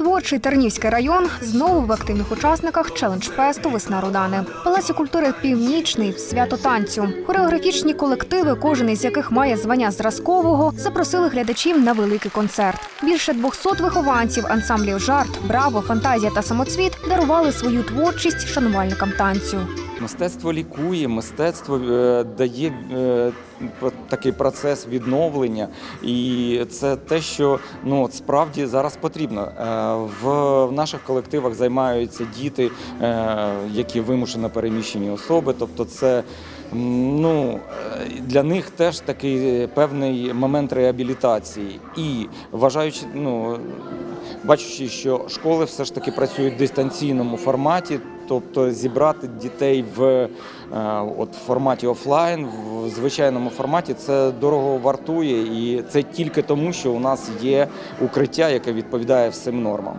Творчий Тернівський район знову в активних учасниках челендж-фесту Весна Рудани. Палаці культури Північний свято танцю. Хореографічні колективи, кожен із яких має звання зразкового, запросили глядачів на великий концерт. Більше 200 вихованців ансамблів жарт, браво, фантазія та самоцвіт дарували свою творчість шанувальникам танцю. Мистецтво лікує, мистецтво е, дає е, такий процес відновлення, і це те, що ну справді зараз потрібно. Е, в, наших колективах займаються діти, які вимушено переміщені особи. Тобто, це ну е, для них теж такий певний момент реабілітації. І вважаючи, ну бачачи, що школи все ж таки працюють в дистанційному форматі, тобто зібрати дітей в е, от форматі офлайн, в звичайному форматі це дорого вартує, і це тільки тому, що у нас є укриття, яке відповідає всім нормам.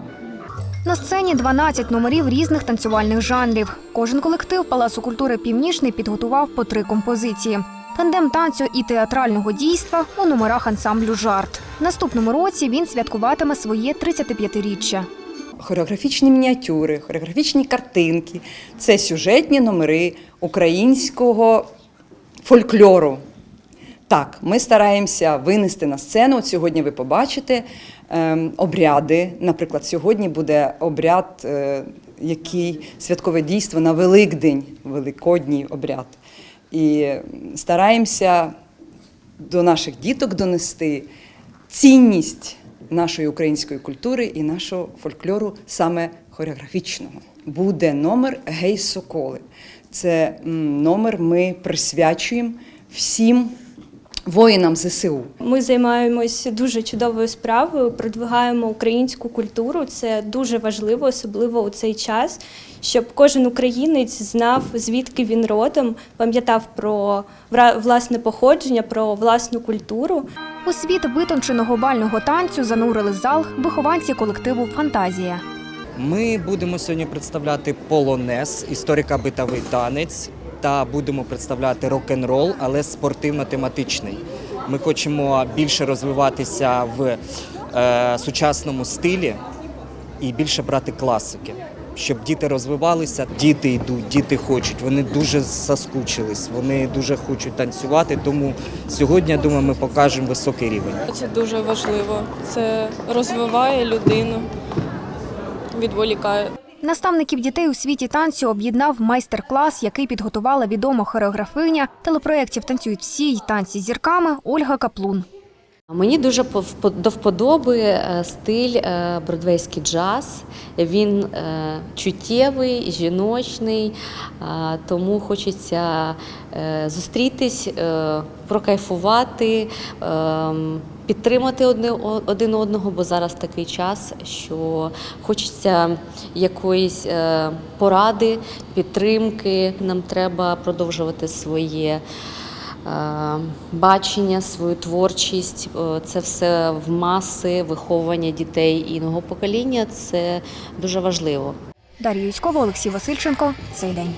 На сцені 12 номерів різних танцювальних жанрів. Кожен колектив Палацу культури Північний підготував по три композиції. Тандем танцю і театрального дійства у номерах ансамблю Жарт. Наступному році він святкуватиме своє 35-річчя. Хореографічні мініатюри, хореографічні картинки це сюжетні номери українського фольклору. Так, ми стараємося винести на сцену. От сьогодні ви побачите ем, обряди. Наприклад, сьогодні буде обряд, е, який святкове дійство на Великдень, Великодній обряд. І стараємося до наших діток донести цінність нашої української культури і нашого фольклору саме хореографічного. Буде номер Гей Соколи. Це номер ми присвячуємо всім воїнам ЗСУ. Ми займаємось дуже чудовою справою, продвигаємо українську культуру. Це дуже важливо, особливо у цей час, щоб кожен українець знав, звідки він родом, пам'ятав про власне походження, про власну культуру. У світ витонченого бального танцю занурили зал вихованці колективу Фантазія. Ми будемо сьогодні представляти полонез, історико-битовий танець, та будемо представляти рок-н-рол, але спортивно-тематичний. Ми хочемо більше розвиватися в е, сучасному стилі і більше брати класики. Щоб діти розвивалися, діти йдуть, діти хочуть. Вони дуже заскучились, вони дуже хочуть танцювати. Тому сьогодні, я думаю, ми покажемо високий рівень. Це дуже важливо. Це розвиває людину, відволікає. Наставників дітей у світі танцю об'єднав майстер-клас, який підготувала відома хореографиня телепроєктів Танцюють всі й танці з зірками Ольга Каплун. Мені дуже до вподоби е, стиль е, бродвейський джаз. Він е, чуттєвий, жіночний, тому хочеться зустрітись, прокайфувати, підтримати один одного, бо зараз такий час, що хочеться якоїсь е, поради, підтримки. Нам треба продовжувати своє е, бачення, свою творчість. Е, Це все в маси, виховування дітей іного покоління. Це дуже важливо. Дар'я Юськова, Олексій Васильченко. Цей день.